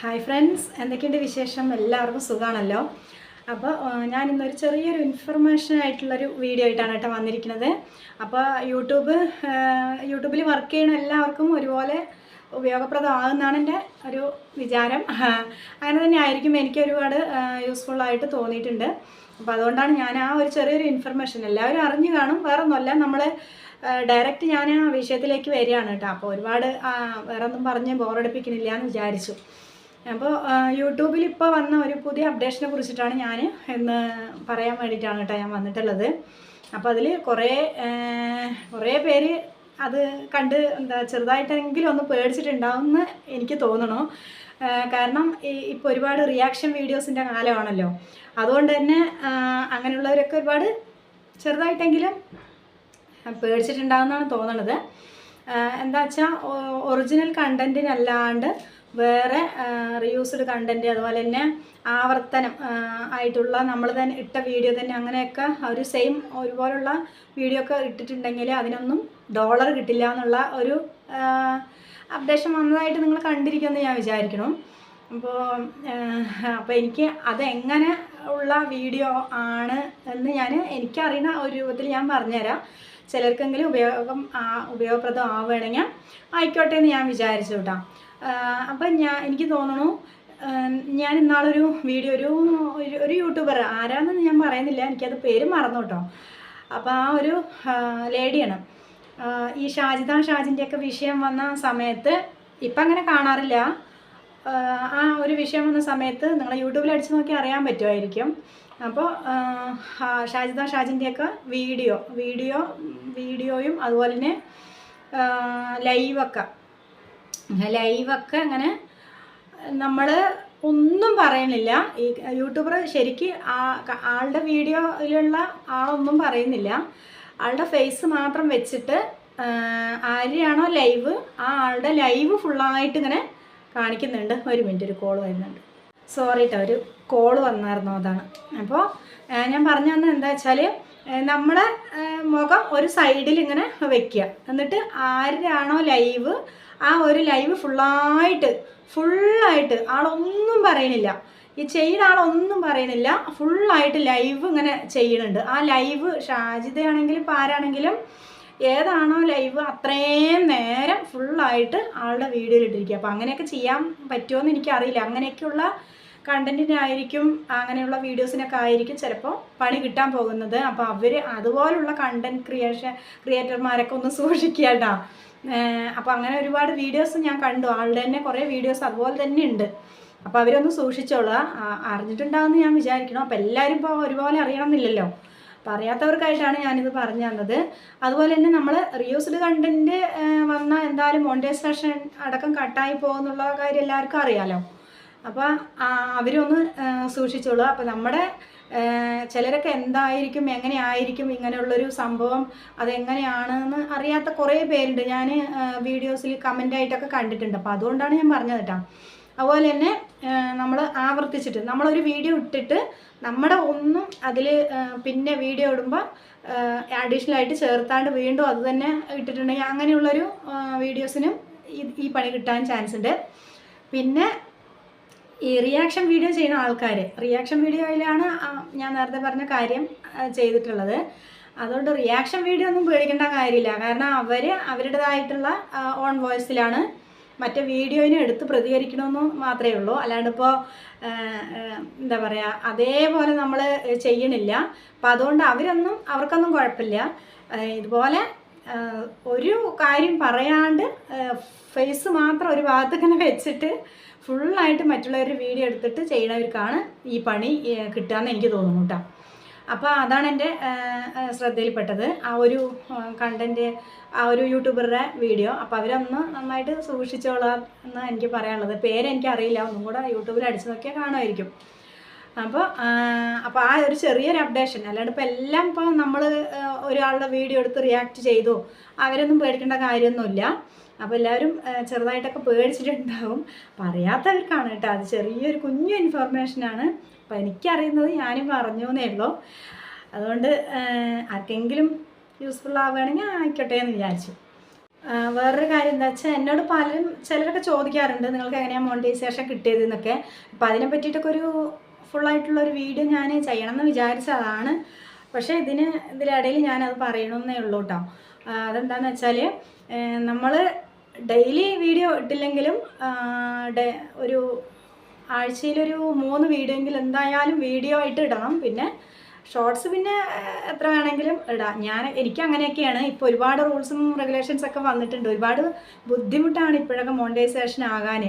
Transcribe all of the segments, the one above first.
Hi friends എന്തൊക്കെയുണ്ട് വിശേഷം? എല്ലാവർക്കും സുഖമാണല്ലോ അപ്പോൾ ഞാൻ ഇന്നൊരു ചെറിയൊരു ഇൻഫർമേഷൻ ആയിട്ടുള്ളൊരു വീഡിയോ ആയിട്ടാണ് കേട്ടോ വന്നിരിക്കുന്നത്. അപ്പോൾ യൂട്യൂബ് യൂട്യൂബിൽ വർക്ക് ചെയ്യുന്ന എല്ലാവർക്കും ഒരുപോലെ ഉപയോഗപ്രദമാകുന്നതാണ് എന്റെ ഒരു വിചാരം. അങ്ങനെ തന്നെ ആയിരിക്കും എനിക്ക് ഒരുപാട് യൂസ്ഫുള്ളായിട്ട് തോന്നിയിട്ടുണ്ട്. അപ്പോൾ അതുകൊണ്ടാണ് ഞാൻ ആ ഒരു ചെറിയൊരു ഇൻഫർമേഷൻ എല്ലാവരും അറിഞ്ഞു കാണും. വേറെ ഒന്നുമല്ല നമ്മൾ ഡയറക്റ്റ് ഞാൻ ആ വിഷയത്തിലേക്ക് വരികയാണ് കേട്ടോ. അപ്പോൾ ഒരുപാട് വേറെ ഒന്നും പറഞ്ഞ് ബോറടിപ്പിക്കുന്നില്ല എന്ന് വിചാരിച്ചു. അപ്പോൾ യൂട്യൂബിൽ ഇപ്പോൾ വന്ന ഒരു പുതിയ അപ്ഡേഷനെ കുറിച്ചിട്ടാണ് ഞാൻ എന്ന് പറയാൻ വേണ്ടിയിട്ടാണ് കേട്ടോ ഞാൻ വന്നിട്ടുള്ളത്. അപ്പോൾ അതിൽ കുറേ കുറേ പേര് അത് കണ്ട് എന്താ ചെറുതായിട്ടെങ്കിലും ഒന്ന് പേടിച്ചിട്ടുണ്ടാവുമെന്ന് എനിക്ക് തോന്നണു. കാരണം ഇപ്പോൾ ഒരുപാട് റിയാക്ഷൻ വീഡിയോസിന്റെ കാലമാണല്ലോ. അതുകൊണ്ട് തന്നെ അങ്ങനെയുള്ളവരൊക്കെ ഒരുപാട് ചെറുതായിട്ടെങ്കിലും പേടിച്ചിട്ടുണ്ടാവുമെന്നാണ് തോന്നണത്. എന്താ വെച്ചാൽ ഒറിജിനൽ കണ്ടന്റിനല്ലാണ്ട് വേറെ റിയൂസ്ഡ് കണ്ടന്റ് അതുപോലെ തന്നെ ആവർത്തനം ആയിട്ടുള്ള നമ്മൾ തന്നെ ഇട്ട വീഡിയോ തന്നെ അങ്ങനെയൊക്കെ ഒരു സെയിം ഒരുപോലുള്ള വീഡിയോ ഒക്കെ ഇട്ടിട്ടുണ്ടെങ്കിൽ അതിനൊന്നും ഡോളർ കിട്ടില്ല എന്നുള്ള ഒരു അപ്ഡേഷൻ വന്നതായിട്ട് നിങ്ങൾ കണ്ടിരിക്കുമെന്ന് ഞാൻ വിചാരിക്കണം അപ്പോൾ അപ്പോൾ എനിക്ക് അതെങ്ങനെ ഉള്ള വീഡിയോ ആണ് എന്ന് ഞാൻ എനിക്കറിയുന്ന ഒരു രൂപത്തിൽ ഞാൻ പറഞ്ഞുതരാം. ചിലർക്കെങ്കിലും ഉപയോഗം ഉപയോഗപ്രദം ആവുകയാണെങ്കിൽ ആയിക്കോട്ടെ എന്ന് ഞാൻ വിചാരിച്ചു കേട്ടോ. അപ്പം ഞാൻ എനിക്ക് തോന്നുന്നു ആ, ഞാൻ ഇന്നാളൊരു വീഡിയോ ഒരു ഒരു- ഒരു യൂട്യൂബർ ആരാണെന്ന് ഞാൻ പറയുന്നില്ല. എനിക്കത് പേര് മറന്നു കേട്ടോ. അപ്പോൾ ആ ഒരു ലേഡിയാണ്. ഈ ഷാജിദ ഷാജിന്റെയൊക്കെ വിഷയം വന്ന സമയത്ത് ഇപ്പം അങ്ങനെ കാണാറില്ല. ആ ഒരു വിഷയം വന്ന സമയത്ത് നിങ്ങൾ യൂട്യൂബിൽ അടിച്ചു നോക്കി അറിയാൻ പറ്റുമായിരിക്കും. അപ്പോൾ ഷാജിദ ഷാജിന്റെയൊക്കെ വീഡിയോ വീഡിയോ വീഡിയോയും അതുപോലെ തന്നെ ലൈവൊക്കെ. ലൈവൊക്കെ അങ്ങനെ നമ്മൾ ഒന്നും പറയുന്നില്ല. ഈ യൂട്യൂബർ ശരിക്ക് ആളുടെ വീഡിയോയിലുള്ള ആളൊന്നും പറയുന്നില്ല. ആളുടെ ഫേസ് മാത്രം വെച്ചിട്ട് ആരെയാണോ ലൈവ് ആ ആളുടെ ലൈവ് ഫുള്ളായിട്ട് ഇങ്ങനെ കാണിക്കുന്നുണ്ട്. ഒരു മിനിറ്റ് ഒരു കോൾ വരുന്നുണ്ട്. സോറി കേട്ടോ ഒരു കോൾ വന്നായിരുന്നു അതാണ്. അപ്പോൾ ഞാൻ പറഞ്ഞു തന്നെ എന്താ വെച്ചാൽ നമ്മുടെ ഏഹ്, മുഖം ഒരു സൈഡിൽ ഇങ്ങനെ വെക്കുക. എന്നിട്ട് ആരാണോ ലൈവ് ആ ഒരു ലൈവ് ഫുള്ളായിട്ട് ഫുള്ളായിട്ട് ആളൊന്നും പറയണില്ല ഈ ചെയ്യുന്ന ആളൊന്നും പറയണില്ല ഫുള്ളായിട്ട് ലൈവ് ഇങ്ങനെ ചെയ്യണുണ്ട് ആ ലൈവ് ഷാജിതയാണെങ്കിലും ഇപ്പോൾ ആരാണെങ്കിലും ഏതാണോ ലൈവ് അത്രയും നേരം ഫുള്ളായിട്ട് ആളുടെ വീഡിയോയിൽ ഇട്ടിരിക്കുക. അപ്പോൾ അങ്ങനെയൊക്കെ ചെയ്യാൻ പറ്റുമോ എന്ന് എനിക്കറിയില്ല. അങ്ങനെയൊക്കെയുള്ള കണ്ടന്റിനായിരിക്കും അങ്ങനെയുള്ള വീഡിയോസിനൊക്കെ ആയിരിക്കും ചിലപ്പോൾ പണി കിട്ടാൻ പോകുന്നത്. അപ്പോൾ അവർ അതുപോലുള്ള കണ്ടന്റ് ക്രിയേഷൻ ക്രിയേറ്റർമാരൊക്കെ ഒന്ന് സൂക്ഷിക്കുക കേട്ടോ. അപ്പോൾ അങ്ങനെ ഒരുപാട് വീഡിയോസ് ഞാൻ കണ്ടു. ആളുടെ തന്നെ കുറേ വീഡിയോസ് അതുപോലെ തന്നെ ഉണ്ട്. അപ്പോൾ അവരൊന്ന് സൂക്ഷിച്ചോളുക. അറിഞ്ഞിട്ടുണ്ടാകുമെന്ന് ഞാൻ വിചാരിക്കണം അപ്പോൾ എല്ലാവരും ഇപ്പോൾ ഒരുപോലെ അറിയണമെന്നില്ലല്ലോ. അപ്പോൾ അറിയാത്തവർക്കായിട്ടാണ് ഞാനിത് പറഞ്ഞു തന്നത്. അതുപോലെ തന്നെ നമ്മൾ റിയൂസ്ഡ് കണ്ടന്റ് വന്ന എന്തായാലും മോണ്ടേസേഷൻ അടക്കം കട്ടായി പോകുന്നുള്ള കാര്യം എല്ലാവർക്കും അറിയാലോ. അപ്പോൾ അവരൊന്ന് സൂക്ഷിച്ചോളൂ. അപ്പോൾ നമ്മുടെ ചിലരൊക്കെ എന്തായിരിക്കും എങ്ങനെയായിരിക്കും ഇങ്ങനെയുള്ളൊരു സംഭവം അതെങ്ങനെയാണെന്ന് അറിയാത്ത കുറേ പേരുണ്ട്. ഞാൻ വീഡിയോസിൽ കമന്റായിട്ടൊക്കെ കണ്ടിട്ടുണ്ട്. അപ്പോൾ അതുകൊണ്ടാണ് ഞാൻ പറഞ്ഞത് കേട്ടോ. അതുപോലെ തന്നെ നമ്മൾ ആവർത്തിച്ചിട്ട് നമ്മളൊരു വീഡിയോ ഇട്ടിട്ട് നമ്മുടെ ഒന്നും അതിൽ പിന്നെ വീഡിയോ ഇടുമ്പോൾ അഡീഷണൽ ആയിട്ട് ചേർത്താണ്ട് വീണ്ടും അത് തന്നെ ഇട്ടിട്ടുണ്ടെങ്കിൽ അങ്ങനെയുള്ളൊരു വീഡിയോസിനും ഈ പണി കിട്ടാൻ ചാൻസ് ഉണ്ട്. പിന്നെ ഈ റിയാക്ഷൻ വീഡിയോ ചെയ്യുന്ന ആൾക്കാർ റിയാക്ഷൻ വീഡിയോയിലാണ് ഞാൻ നേരത്തെ പറഞ്ഞ കാര്യം ചെയ്തിട്ടുള്ളത്. അതുകൊണ്ട് റിയാക്ഷൻ വീഡിയോ ഒന്നും പേടിക്കേണ്ട കാര്യമില്ല. കാരണം അവർ അവരുടേതായിട്ടുള്ള ഓൺ വോയിസിലാണ് മറ്റേ വീഡിയോയിനെ എടുത്ത് പ്രതികരിക്കണമെന്ന് മാത്രമേ ഉള്ളൂ. അല്ലാണ്ട് ഇപ്പോൾ എന്താ പറയുക അതേപോലെ നമ്മൾ ചെയ്യണില്ല. അപ്പം അതുകൊണ്ട് അവരൊന്നും അവർക്കൊന്നും കുഴപ്പമില്ല. ഇതുപോലെ ഒരു കാര്യം പറയാണ്ട് ഫേസ് മാത്രം ഒരു ഭാഗത്ത് വെച്ചിട്ട് ഫുള്ളായിട്ട് മറ്റുള്ളവരുടെ വീഡിയോ എടുത്തിട്ട് ചെയ്യണവർക്കാണ് ഈ പണി കിട്ടുകയെന്ന് എനിക്ക് തോന്നുന്നു കേട്ടോ അപ്പോൾ അതാണ് എന്റെ ശ്രദ്ധയിൽപ്പെട്ടത്. ആ ഒരു കണ്ടന്റ് ആ ഒരു യൂട്യൂബറുടെ വീഡിയോ. അപ്പോൾ അവരൊന്ന് നന്നായിട്ട് സൂക്ഷിച്ചോളാം എന്ന് എനിക്ക് പറയാനുള്ളത്. പേര് എനിക്ക് അറിയില്ല ഒന്നും കൂടെ യൂട്യൂബിൽ അടിച്ചു നോക്കിയാൽ കാണുമായിരിക്കും അപ്പോൾ അപ്പോൾ ആ ഒരു ചെറിയൊരു അപ്ഡേഷൻ അല്ലാണ്ട് ഇപ്പോൾ എല്ലാം ഇപ്പോൾ നമ്മൾ ഒരാളുടെ വീഡിയോ എടുത്ത് റിയാക്ട് ചെയ്തു. അവരൊന്നും പേടിക്കേണ്ട കാര്യമൊന്നുമില്ല. അപ്പോൾ എല്ലാവരും ചെറുതായിട്ടൊക്കെ പേടിച്ചിട്ടുണ്ടാവും. പറയാത്തവർക്കാണ് കേട്ടോ. അത് ചെറിയൊരു കുഞ്ഞു ഇൻഫർമേഷനാണ് അപ്പോൾ എനിക്കറിയുന്നത് ഞാനും പറഞ്ഞു എന്നേ ഉള്ളൂ. അതുകൊണ്ട് ആർക്കെങ്കിലും യൂസ്ഫുൾ ആവുകയാണെങ്കിൽ ആയിക്കോട്ടെ എന്ന് വിചാരിച്ചു. വേറൊരു കാര്യം എന്താ വെച്ചാൽ എന്നോട് പലരും ചിലരൊക്കെ ചോദിക്കാറുണ്ട് നിങ്ങൾക്ക് എങ്ങനെയാണ് മോണിറ്റൈസേഷൻ കിട്ടിയത് എന്നൊക്കെ. അപ്പോൾ അതിനെ പറ്റിയിട്ടൊക്കെ ഒരു ഫുള്ളായിട്ടുള്ളൊരു വീഡിയോ ഞാൻ ചെയ്യണം എന്ന് വിചാരിച്ചതാണ്. പക്ഷേ ഇതിന് ഇതിലിടയിൽ ഞാനത് പറയണമെന്നേ ഉള്ളൂ കേട്ടോ. അതെന്താണെന്ന് വെച്ചാൽ നമ്മൾ ഡെയിലി വീഡിയോ ഇട്ടില്ലെങ്കിലും ഒരു ആഴ്ചയിലൊരു മൂന്ന് വീഡിയോ എങ്കിലും എന്തായാലും വീഡിയോ ആയിട്ട് ഇടണം. പിന്നെ ഷോർട്സ് പിന്നെ എത്ര വേണമെങ്കിലും ഇടാം. ഞാൻ എനിക്ക് അങ്ങനെയൊക്കെയാണ്. ഇപ്പോൾ ഒരുപാട് റൂൾസും റെഗുലേഷൻസ് ഒക്കെ വന്നിട്ടുണ്ട്. ഒരുപാട് ബുദ്ധിമുട്ടാണ് ഇപ്പോഴൊക്കെ മോണിറ്റൈസേഷൻ ആകാൻ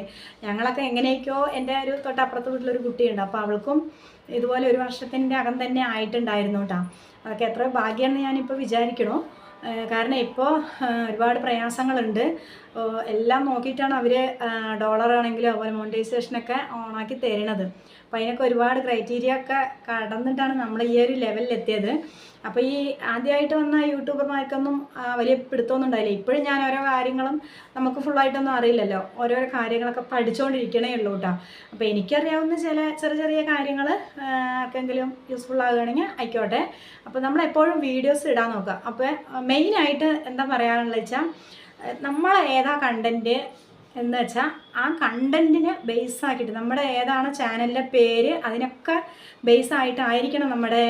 ഞങ്ങളൊക്കെ എങ്ങനെയൊക്കെയോ എന്റെ ഒരു തൊട്ടപ്പുറത്ത് വീട്ടിലൊരു കുട്ടിയുണ്ട്. അപ്പോൾ അവൾക്കും ഇതുപോലെ ഒരു വർഷത്തിന്റെ അകം തന്നെ ആയിട്ടുണ്ടായിരുന്നു കേട്ടോ അതൊക്കെ എത്ര ഭാഗ്യമാണെന്ന് ഞാനിപ്പോൾ വിചാരിക്കണോ കാരണം ഇപ്പോൾ ഒരുപാട് പ്രയാസങ്ങളുണ്ട്. എല്ലാം നോക്കിയിട്ടാണ് അവർ ഡോളറാണെങ്കിലും അതുപോലെ മോണിറ്റൈസേഷനൊക്കെ ഓണാക്കി തരണത്. അപ്പോൾ അതിനൊക്കെ ഒരുപാട് ക്രൈറ്റീരിയ ഒക്കെ കടന്നിട്ടാണ് നമ്മൾ ഈ ഒരു ലെവലിൽ എത്തിയത്. അപ്പോൾ ഈ ആദ്യമായിട്ട് വന്ന യൂട്യൂബർമാർക്കൊന്നും വലിയ പിടുത്തമൊന്നും ഉണ്ടായില്ല. ഇപ്പോഴും ഞാൻ ഓരോ കാര്യങ്ങളും നമുക്ക് ഫുള്ളായിട്ടൊന്നും അറിയില്ലല്ലോ. ഓരോരോ കാര്യങ്ങളൊക്കെ പഠിച്ചുകൊണ്ടിരിക്കണേ ഉള്ളൂ കേട്ടോ അപ്പോൾ എനിക്കറിയാവുന്ന ചില ചെറിയ ചെറിയ കാര്യങ്ങൾ ആർക്കെങ്കിലും യൂസ്ഫുൾ ആകുകയാണെങ്കിൽ ആയിക്കോട്ടെ. അപ്പോൾ നമ്മൾ എപ്പോഴും വീഡിയോസ് ഇടാൻ നോക്കുക. അപ്പോൾ മെയിനായിട്ട് എന്താ പറയാനുള്ളത് വെച്ചാൽ നമ്മൾ ഏതാ കണ്ടന്റ് എന്ന് വെച്ചാൽ ആ കണ്ടന്റിനെ ബേസ് ആക്കിയിട്ട് നമ്മുടെ ഏതാണ് ചാനലിന്റെ പേര് അതിനൊക്കെ ബേസ് ആയിട്ടായിരിക്കണം നമ്മുടെ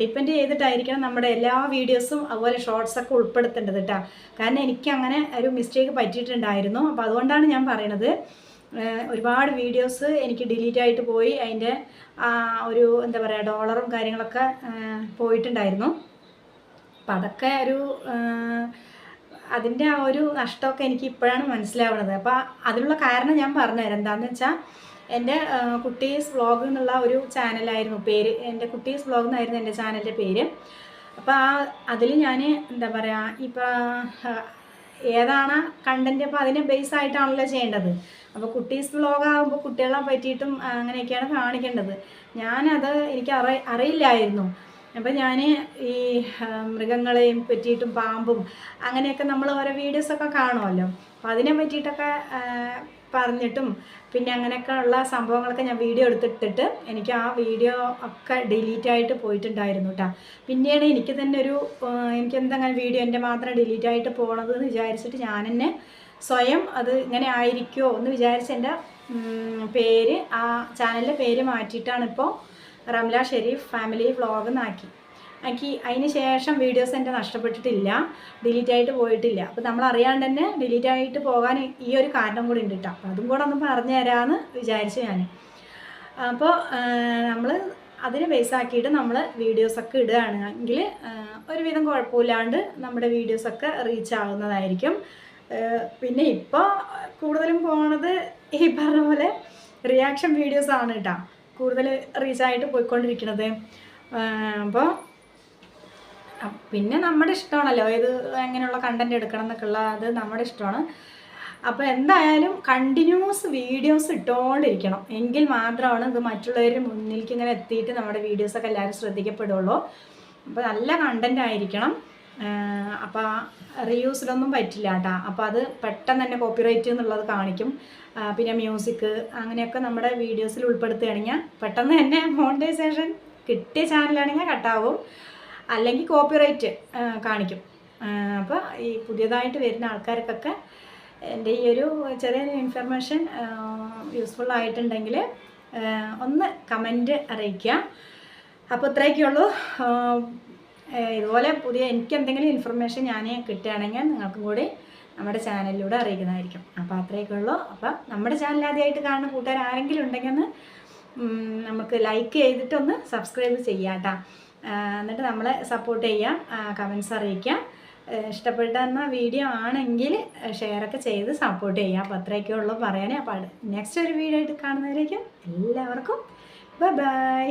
ഡിപ്പെൻഡ് ചെയ്തിട്ടായിരിക്കണം നമ്മുടെ എല്ലാ വീഡിയോസും അതുപോലെ ഷോർട്സൊക്കെ ഉൾപ്പെടുത്തേണ്ടത് കേട്ടോ കാരണം എനിക്ക് അങ്ങനെ ഒരു മിസ്റ്റേക്ക് പറ്റിയിട്ടുണ്ടായിരുന്നു. അപ്പോൾ അതുകൊണ്ടാണ് ഞാൻ പറയണത്. ഒരുപാട് വീഡിയോസ് എനിക്ക് ഡിലീറ്റ് ആയിട്ട് പോയി. അതിന്റെ ഒരു എന്താ പറയുക ഡോളറും കാര്യങ്ങളൊക്കെ പോയിട്ടുണ്ടായിരുന്നു. അപ്പം അതൊക്കെ ഒരു അതിന്റെ ആ ഒരു നഷ്ടമൊക്കെ എനിക്ക് ഇപ്പോഴാണ് മനസ്സിലാവുന്നത്. അപ്പോൾ അതിനുള്ള കാരണം ഞാൻ പറഞ്ഞുതരാം എന്താണെന്ന് വെച്ചാൽ എന്റെ കുട്ടീസ് വ്ളോഗ് എന്നുള്ള ഒരു ചാനലായിരുന്നു പേര്. എന്റെ കുട്ടീസ് വ്ളോഗ് എന്നായിരുന്നു എന്റെ ചാനലിന്റെ പേര്. അപ്പോൾ ആ അതിൽ ഞാൻ എന്താ പറയുക ഇപ്പോൾ ഏതാണ് കണ്ടന്റ് അപ്പോൾ അതിനെ ബേസ് ആയിട്ടാണല്ലോ ചെയ്യേണ്ടത്. അപ്പോൾ കുട്ടീസ് വ്ളോഗ് ആകുമ്പോൾ കുട്ടികളെ പറ്റിയിട്ടും അങ്ങനെയൊക്കെയാണ് കാണിക്കേണ്ടത്. ഞാനത് എനിക്ക് അറി അറിയില്ലായിരുന്നു. അപ്പോൾ ഞാൻ ഈ മൃഗങ്ങളെയും പറ്റിയിട്ടും പാമ്പും അങ്ങനെയൊക്കെ നമ്മൾ ഓരോ വീഡിയോസൊക്കെ കാണുമല്ലോ അപ്പോൾ അതിനെ പറ്റിയിട്ടൊക്കെ പറഞ്ഞിട്ടും പിന്നെ അങ്ങനെയൊക്കെ ഉള്ള സംഭവങ്ങളൊക്കെ ഞാൻ വീഡിയോ എടുത്തിട്ടിട്ട് എനിക്ക് ആ വീഡിയോ ഒക്കെ ഡിലീറ്റ് ആയിട്ട് പോയിട്ടുണ്ടായിരുന്നു കേട്ടോ പിന്നീട് എനിക്ക് തന്നെ ഒരു എനിക്ക് എന്തെങ്കിലും വീഡിയോ എന്റെ മാത്രം ഡിലീറ്റ് ആയിട്ട് പോണത് എന്ന് വിചാരിച്ചിട്ട് ഞാൻ തന്നെ സ്വയം അത് ഇങ്ങനെ ആയിരിക്കുമോ എന്ന് വിചാരിച്ച് എന്റെ പേര് ആ ചാനലിന്റെ പേര് മാറ്റിയിട്ടാണ് ഇപ്പോൾ റംല ഷെരീഫ് ഫാമിലി വ്ളോഗ് എന്നാക്കി ആക്കി. അതിന് ശേഷം വീഡിയോസ് എന്റെ നഷ്ടപ്പെട്ടിട്ടില്ല. ഡിലീറ്റ് ആയിട്ട് പോയിട്ടില്ല. അപ്പോൾ നമ്മൾ അറിയാണ്ട് തന്നെ ഡിലീറ്റ് ആയിട്ട് പോകാൻ ഈ ഒരു കാരണം കൂടി ഉണ്ട് കേട്ടോ അപ്പോൾ അതും കൂടെ ഒന്ന് പറഞ്ഞു തരാമെന്ന് വിചാരിച്ചു ഞാൻ അപ്പോൾ നമ്മൾ അതിനെ ബേസ് ആക്കിയിട്ട് നമ്മൾ വീഡിയോസൊക്കെ ഇടുകയാണെങ്കിൽ ഒരുവിധം കുഴപ്പമില്ലാണ്ട് നമ്മുടെ വീഡിയോസൊക്കെ റീച്ച് ആവുന്നതായിരിക്കും. പിന്നെ ഇപ്പോൾ കൂടുതലും പോണത് ഈ പറഞ്ഞ പോലെ റിയാക്ഷൻ വീഡിയോസാണ് കേട്ടോ കൂടുതൽ റീച്ചായിട്ട് പോയിക്കൊണ്ടിരിക്കുന്നത് അപ്പോൾ പിന്നെ നമ്മുടെ ഇഷ്ടമാണല്ലോ. ഏത് എങ്ങനെയുള്ള കണ്ടന്റ് എടുക്കണം എന്നൊക്കെ ഉള്ള അത് നമ്മുടെ ഇഷ്ടമാണ്. അപ്പോൾ എന്തായാലും കണ്ടിന്യൂസ് വീഡിയോസ് ഇട്ടുകൊണ്ടിരിക്കണം എങ്കിൽ മാത്രമാണ് ഇത് മറ്റുള്ളവരുടെ മുന്നിലേക്ക് ഇങ്ങനെ എത്തിയിട്ട് നമ്മുടെ വീഡിയോസൊക്കെ എല്ലാവരും ശ്രദ്ധിക്കപ്പെടുള്ളൂ. അപ്പോൾ നല്ല കണ്ടന്റ് ആയിരിക്കണം. അപ്പോൾ റീയൂസിലൊന്നും പറ്റില്ല കേട്ടോ അപ്പോൾ അത് പെട്ടെന്ന് തന്നെ കോപ്പിറൈറ്റ് എന്നുള്ളത് കാണിക്കും. പിന്നെ മ്യൂസിക് അങ്ങനെയൊക്കെ നമ്മുടെ വീഡിയോസിൽ ഉൾപ്പെടുത്തുകയാണെങ്കിൽ പെട്ടെന്ന് തന്നെ മോണിറ്റൈസേഷൻ കിട്ടിയ ചാനലാണെങ്കിൽ കട്ടാവും അല്ലെങ്കിൽ കോപ്പിറൈറ്റ് കാണിക്കും. അപ്പോൾ ഈ പുതിയതായിട്ട് വരുന്ന ആൾക്കാർക്കൊക്കെ എന്റെ ഈ ഒരു ചെറിയ ഇൻഫർമേഷൻ യൂസ്ഫുൾ ആയിട്ടുണ്ടെങ്കിൽ ഒന്ന് കമന്റ് അറിയിക്കുക. അപ്പോൾ ഇത്രയൊക്കെ ഉള്ളൂ ഏഹ് ഇതുപോലെ പുതിയ എനിക്ക് എന്തെങ്കിലും ഇൻഫർമേഷൻ ഞാൻ കിട്ടുകയാണെങ്കിൽ നിങ്ങൾക്കും കൂടി നമ്മുടെ ചാനലിലൂടെ അറിയിക്കുന്നതായിരിക്കും. അപ്പോൾ അത്രയൊക്കെ ഉള്ളൂ. അപ്പം നമ്മുടെ ചാനൽ ആദ്യമായിട്ട് കാണുന്ന കൂട്ടുകാർ ആരെങ്കിലും ഉണ്ടെങ്കിൽ ഒന്ന് നമുക്ക് ലൈക്ക് ചെയ്തിട്ടൊന്ന് സബ്സ്ക്രൈബ് ചെയ്യാം കേട്ടോ എന്നിട്ട് നമ്മളെ സപ്പോർട്ട് ചെയ്യാം കമൻസ് അറിയിക്കാം. ഇഷ്ടപ്പെടുന്ന വീഡിയോ ആണെങ്കിൽ ഷെയറൊക്കെ ചെയ്ത് സപ്പോർട്ട് ചെയ്യാം. അപ്പോൾ അത്രയൊക്കെ ഉള്ളൂ പറയാനേ. അപ്പോൾ നെക്സ്റ്റ് ഒരു വീഡിയോ ആയിട്ട് കാണുന്നവരേക്കും എല്ലാവർക്കും ബൈ ബൈ